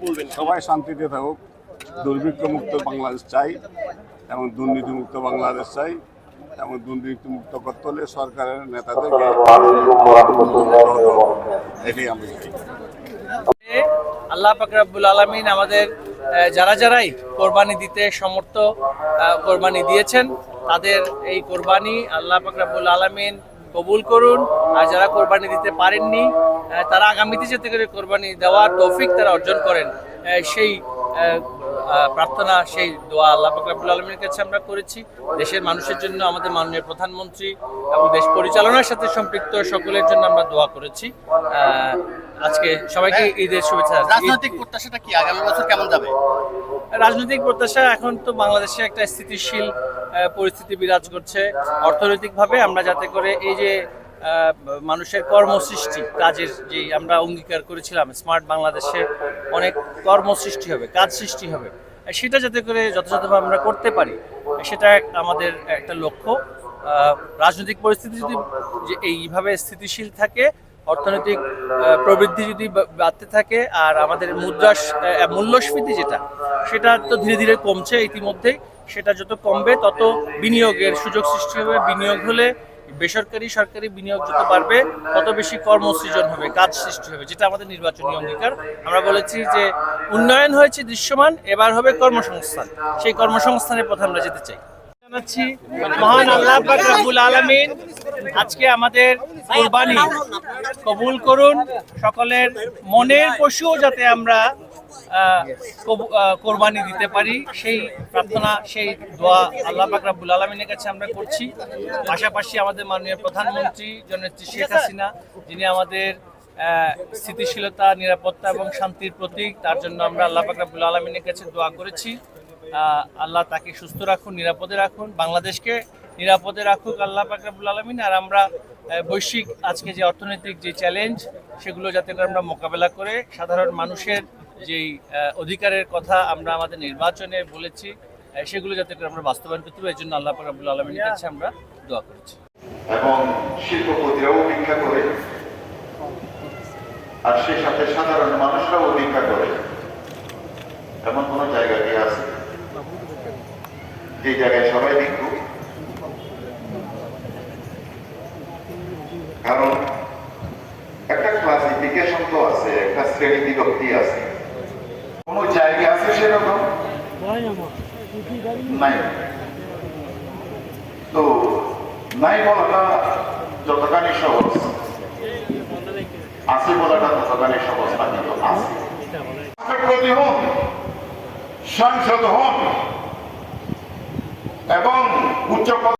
বলবেন? সবাই শান্তিতে থাকুক। দুর্ভিক্ষ মুক্ত বাংলাদেশ চাই এবং দুর্নীতি মুক্ত বাংলাদেশ চাই এবং দুর্নীতি মুক্ত করতে হলে সরকারের নেতাদেরকে এটাই আমি চাই। আল্লাহ পাক রাব্বুল আলামিন আমাদের যারা যারাই কোরবানি দিতে সমর্থ আহ, কোরবানি দিয়েছেন তাদের এই কোরবানি আল্লাহ পাক রাব্বুল আলামিন কবুল করুন। আর যারা কোরবানি দিতে পারেননি তারা আগামীতে যেতে করে কোরবানি দেওয়ার তৌফিক তারা অর্জন করেন। সেই প্রার্থনা, সেই দোয়া আল্লাহ ফাকরাবুল আলমের কাছে আমরা করেছি। দেশের মানুষের জন্য আমাদের মাননীয় প্রধানমন্ত্রী এবং দেশ পরিচালনার সাথে সম্পৃক্ত সকলের জন্য আমরা দোয়া করেছি। আজকে সবাইকে ঈদের শুভেচ্ছা রাজনৈতিক প্রত্যাশাটা কি? আগামী বছর কেমন যাবে? রাজনৈতিক প্রত্যাশা এখন তো বাংলাদেশে একটা স্থিতিশীল পরিস্থিতি বিরাজ করছে। অর্থনৈতিকভাবে আমরা যাতে করে এই যে মানুষের কর্মসৃষ্টি কাজের যে আমরা অঙ্গীকার করেছিলাম স্মার্ট বাংলাদেশে অনেক কর্মসৃষ্টি হবে কাজ সৃষ্টি হবে সেটা যাতে করে যথাযথভাবে আমরা করতে পারি সেটা আমাদের একটা লক্ষ্য। আহ, রাজনৈতিক পরিস্থিতি যদি যে এইভাবে স্থিতিশীল থাকে অর্থনৈতিক প্রবৃদ্ধি যদি বাড়তে থাকে আর আমাদের মুদ্রা মূল্যস্ফীতি যেটা, সেটা তো ধীরে ধীরে কমছে ইতিমধ্যেই। সেটা যত কমবে, তত বিনিয়োগের সুযোগ সৃষ্টি হবে। বিনিয়োগ হলে বেসরকারি, সরকারি বিনিয়োগ যত বাড়বে, তত বেশি কর্মসৃজন হবে, কাজ সৃষ্টি হবে, যেটা আমাদের নির্বাচনী অঙ্গীকার। আমরা বলেছি যে উন্নয়ন হয়েছে দৃশ্যমান, এবার হবে কর্মসংস্থান। সেই কর্মসংস্থানের পথে আমরা যেতে চাই। জানাচ্ছি, মহান আল্লাহ পাক রব্বুল আলামিন আজকে আমাদের কোরবানি কবুল করুন। সকলের মনের পশুও যাতে আমরা কোরবানি দিতে পারি, সেই প্রার্থনা, সেই দোয়া আল্লাহ পাক রব্বুল আলমিনের কাছে আমরা করছি। পাশাপাশি আমাদের মাননীয় প্রধানমন্ত্রী জননেত্রী শেখ হাসিনা, যিনি আমাদের স্থিতিশীলতা, নিরাপত্তা এবং শান্তির প্রতীক, তার জন্য আমরা আল্লাহ পাক রব্বুল আলমিনের কাছে দোয়া করেছি। আল্লাহ তাকে সুস্থ রাখুন, নিরাপদে রাখুন, বাংলাদেশকে নিরাপদে রাখুক আল্লাহ পাকরাবুল আলমিন। আর আমরা বৈশ্বিক আজকে যে অর্থনৈতিক যে চ্যালেঞ্জ সেগুলো যাতে করে আমরা মোকাবেলা করে সাধারণ মানুষের যেই অধিকারের কথা আমরা আমাদের নির্বাচনে বলেছি সেগুলো যাতে করে আমরা বাস্তবায়ন করতে পারি এর জন্য আল্লাহ পাকরাবুল আলমিনের কাছে আমরা দোয়া করেছি। এবং শিল্পপতিরাও ভিক্ষা করে, আর সেই সাথে সাধারণ মানুষরাও ভিক্ষা করে। এমন কোন জায়গা যে জায়গায় সবাই ভিক্ষু। কারণ একটা ক্লাসিফিকেশন তো আছে, একটা শ্রেণি বিভক্তি আছে। কোন জায়গা আছে সেরকম? নাই। তো নাই বলাটা যতখানি সহজ। আছে বলাটা ততখানি সহজ না কিন্তু আছে। সাংসদ হন। এবং উচ্চ পদ